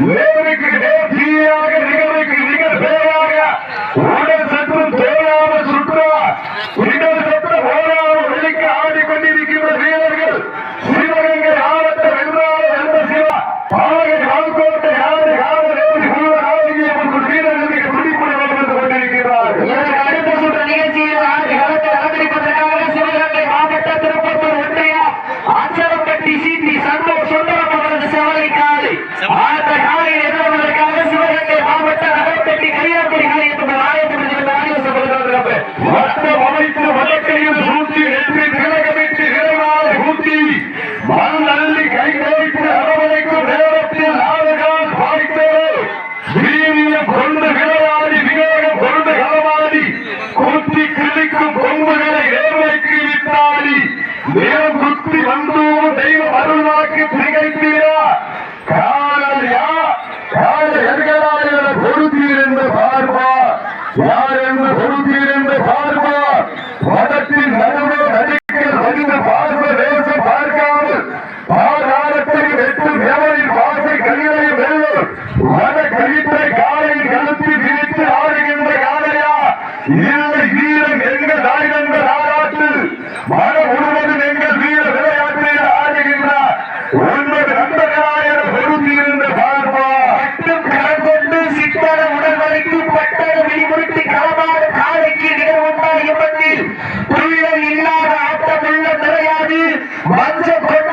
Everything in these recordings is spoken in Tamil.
Woo! உங்கள் நண்பர்களாயர் பொருந்தியிருந்த பார்வா சித்தர உடல் வரைக்கு பட்டர விழிமுறுத்தி காமாறு காலைக்கு நிகழ் இல்லாத ஆட்டம் உள்ள நிறையாது மஞ்சம் கொண்ட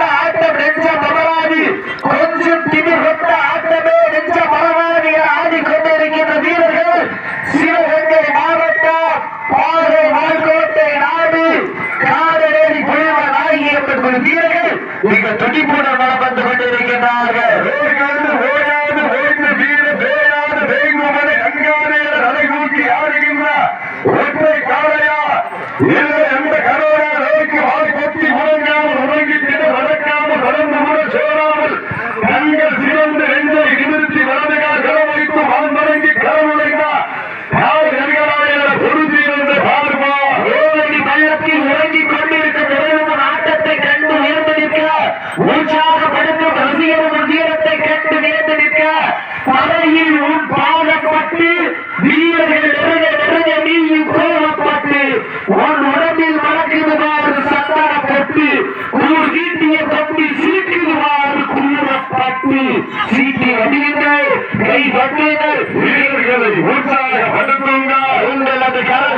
நெஞ்ச மலராது. கொஞ்சம் திமிர் கொண்ட ஆட்டமே நெஞ்ச மலராது ஆடி கொண்டிருக்கின்ற வீரர்கள் சிவகங்கை மாவட்டம் பாதை வாழ்கோட்டை நாடு காடநேரி புயல் ஆகிய இங்கு துடிப்புடன் நடந்து கொண்டிருக்கின்றார்கள். உற்சாகப்படுத்தும் ரசிகர் மந்திரத்தை கேட்டு நேர்ந்து நிற்க படையில் உன் பாடப்பட்டு வீரர்கள் நிறைய நிறைய நீயும் கோபப்பட்டு உன் உடம்பில் மணக்குதுமாறு சந்தனப்பட்டு ஒரு சீட்டிய தொட்டி சீட்டுமாறு கூறப்பட்டு சீட்டி வடிவீர்கள் கை வட்டுங்கள் வீரர்களை உற்சாகப்படுத்துங்கள். உங்களது கரை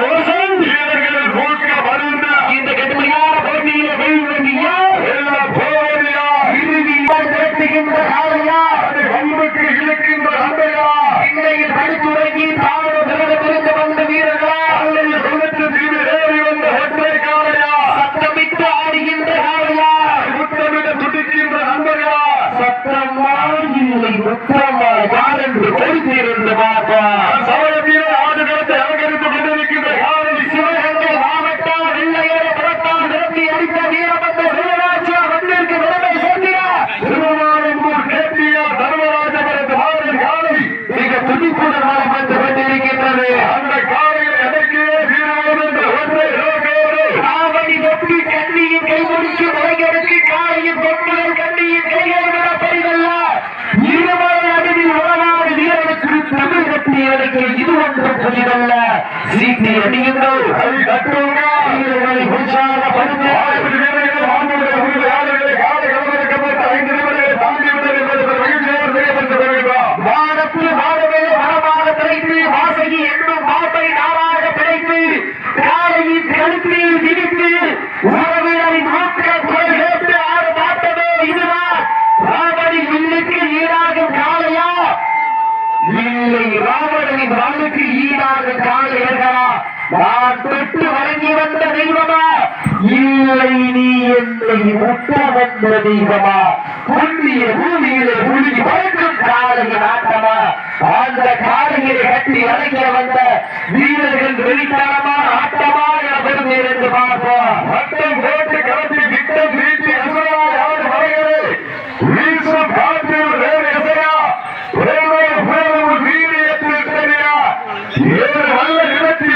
ಜಿರಲ್ಲ ಸಿದ್ಧಿ ಅಡಿಗಿದ್ದು ಅಲ್ಲಿ ಕಟ್ಟುವ விட்டு வழங்கி வந்த தெய்வமா? இல்லை நீ என்னை முட்ட வந்த தெய்வமா? புண்ணிய பூமியிலே புள்ளி பறக்கும் காலையில் ஆட்டமா? அந்த காலையிலே கட்டி வளைக்க வந்த வீரர்கள் வெளித்தனமான ஆட்டமா என பெருந்தேன் என்று பார்ப்போம்.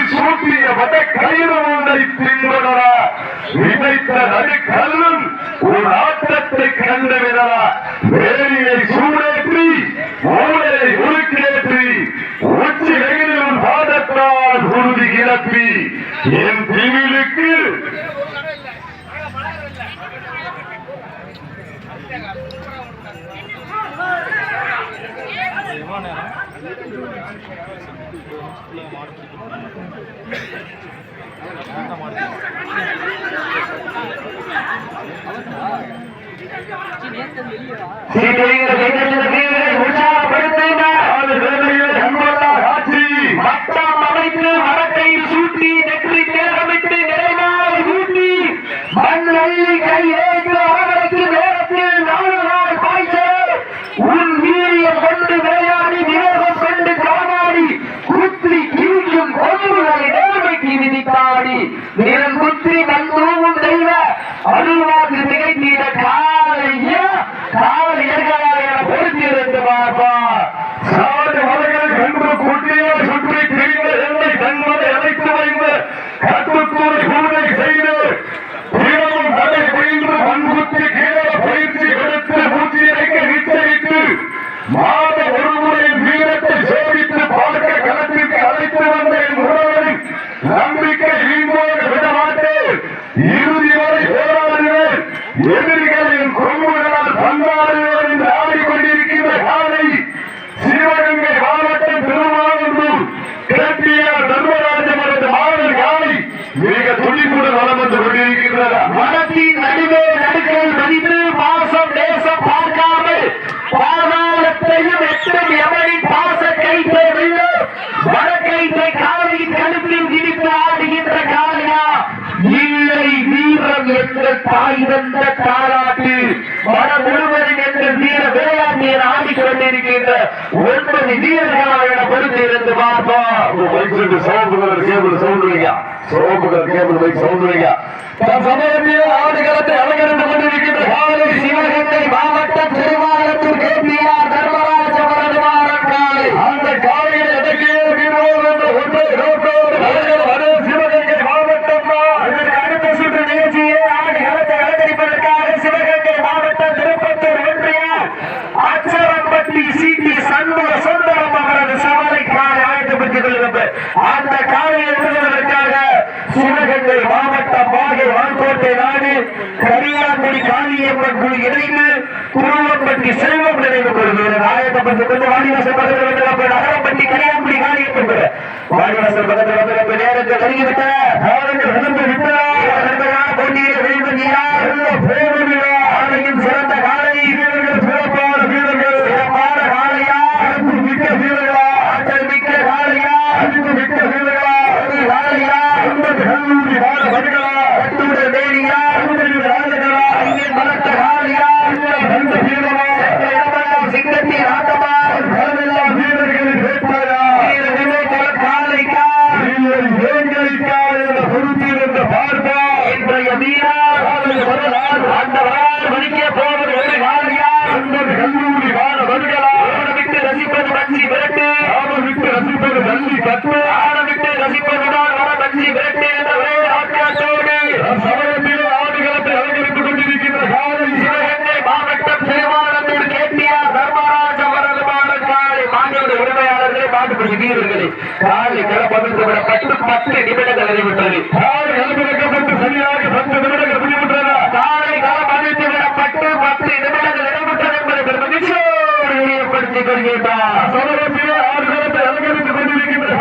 சூட்டிய வட கலியுடன் ஒன்றை பின்புணர இணைத்த நடுக்கல்லும் ஒரு ஆட்டத்தை கண்டுவிடர வேலியை சூடேற்றி ஊழலை உருக்கிலேற்றி உச்சி வெயிலும் பாதத்தால் உறுதி கிளப்பி என் உற்சாகப்படுத்த மட்டம் அமைத்து மரத்தை சூட்டி ஒன்பது வீரர்கள் என பொறுத்து இருந்து பார்ப்போம் பைக் சென்று சோம்பு கலர் கேபிள் சவுண்ட் வைங்க சோம்பு கலர் கேபிள் பைக் சவுண்ட் வைங்க சமயத்தில் ஆடுகளத்தை அலங்கரித்து கொண்டிருக்கின்ற காலை சிவகங்கை மாவட்டம் திருவாரூர் கேபிஆர் ஆதியம்மன் இணைந்து குருவம்பட்டி செல்வம் நினைவு கொள்கிறது ஆயத்தப்பட்டு கொண்டு வாணிவாசல் பக்கத்தில் வந்து நகரப்பட்டி கல்யாணப்படி காரியப்பட்டு வாணிவாசல் பக்கத்தில் வந்து நேரத்தை வருகிவிட்டார் நடந்து விட்டார். போட்டியில் வெளிவந்தியார் போன பத்து நிமிடங்கள் நிறைவுற்றது காலை அனுமதிக்கப்பட்டு சரியாக பத்து நிமிடங்கள் முடிவுற்றது. காலை காலம் அறிவித்து விடப்பட்டு பத்து நிமிடங்கள் நிறைவுற்றது என்பதை பெரும் மகிழ்ச்சியோடு வெளியப்படுத்திக் கொள்கின்றார். சமூகத்திலே ஆறு காலத்தை அலங்கரித்துக் கொண்டிருக்கின்ற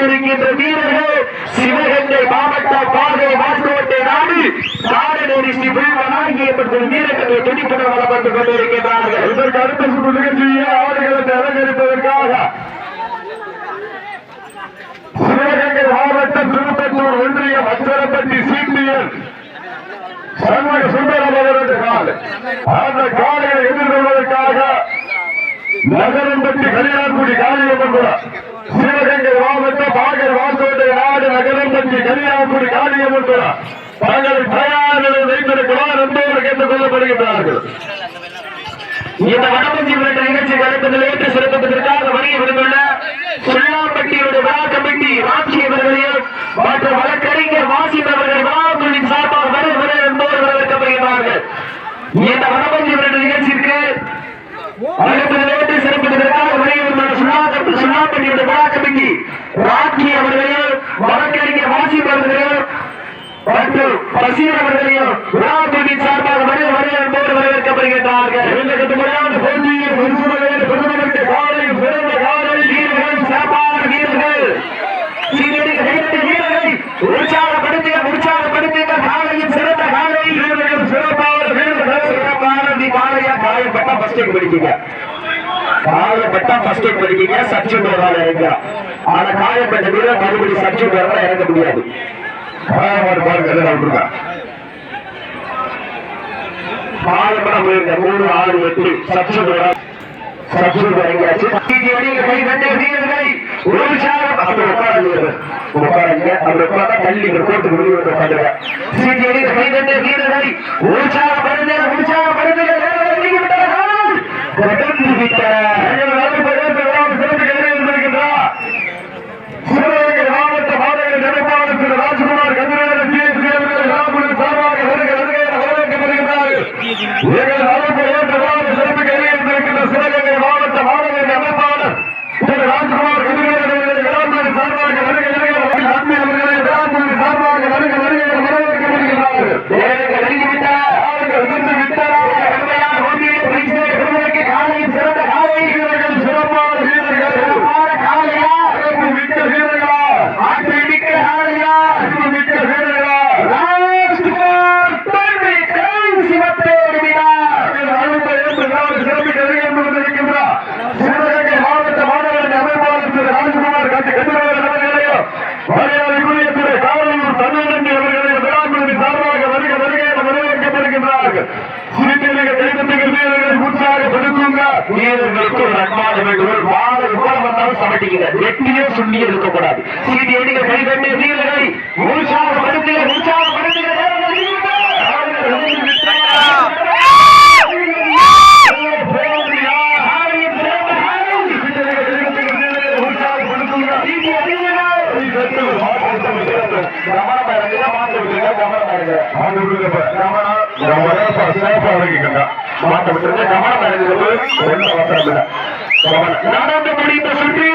கொண்டிருக்கின்ற வீரர்கள் சிவகங்கை மாவட்ட பாதை வாஸ்கோட்டை நாடு காடநேரி ஸ்ரீ புல்வனாகி என்பது வீரர்களை துடிப்புடன் வளம் வந்து கொண்டிருக்கின்றார்கள். இதற்கு அடுத்த சுற்று நிகழ்ச்சியை ஆடுகளத்தை அலங்கரிப்பதற்காக சிவகங்கை மாவட்டம் திருப்பத்தூர் ஒன்றியம் அச்சரப்பட்டி சிபிஎன் சண்முக சுந்தரம் அவரது காலை அந்த காலையை எதிர்கொள்வதற்காக நகரம்பட்டி கலியான்குடி காளியம்மன் சிவகங்கை மாவட்டம் பாகர் வாசோட்டை நாடு நகரம்பட்டி கலியான்குடி காளியம்மன் கூட தங்கள் தயாரில் வைத்திருக்கிறார் என்பவர் கேட்டுக் கொள்ளப்படுகின்றார்கள். இந்த வடமஞ்சி விரட்ட நிகழ்ச்சி நடப்பதில் ஏற்று சிறப்பதற்காக வணிக வந்துள்ள சுள்ளாம்பட்டியுடைய விழா கமிட்டி ராட்சி அவர்களையும் மற்றும் வழக்கறிஞர் வாசிப் அவர்கள் விழாக்குழுவின் சார்பாக வரை வரை என்போர் வரவேற்கப்படுகிறார்கள் இந்த வடமஞ்சி விரட்ட நிகழ்ச்சிக்கு அழைப்பதில் வருகை வந்துள்ள சுள்ளாம்பட்டி சுள்ளாம்பட்டியுடைய விழா கமிட்டி ராட்சி அவர்களையும் வழக்கறிஞர் வாசிப் அவர்களையும் மற்றும் பசீர் அவர்களையும் விழாக்குழுவின் சார்பாக வரை வரை என்போர் வரவேற்கப்படுகின்றார்கள். இந்த கட்டுப்படியான போட்டியில் விருதுநகரில் பிரதமருக்கு காலை சிறந்த காலை வீரர்கள் சிறப்பான வீரர்கள். சீனியர்கள் கைதட்டி வீரர்களை உற்சாகப்படுத்துக உற்சாகப்படுத்துக காலையும் சிறந்த காலை வீரர்கள் சிறப்பான வீரர்கள் சிறப்பான காலையா காயப்பட்டா எய்ட் படிக்கீங்க காயப்பட்டா ஃபர்ஸ்ட் எய்ட் படிக்கீங்க சப்ஸ்டியூட் வராத இறங்கிறான் ஆனா காயப்பட்ட வீரர் மறுபடியும் சப்ஸ்டியூட் வரலாம் இறங்க முடியாது. காயமாடு பாருங்க காயப்பட மூணு ஆறு எட்டு. சப்ஸ்டியூட் வர சப்ஸ்டியூட் இறங்கியாச்சு கை கண்ட உட்காருங்க அப்படி உட்கார்ந்தா தள்ளி கோட்டுக்கு வெளியே வந்து உற்சாகப்படுங்க உற்சாகப்படுங்க கடந்து விட்டன இருங்க. ஒண்ணும் அவசரம் இல்லை. கவனம். நடந்து முடிந்த சுற்றி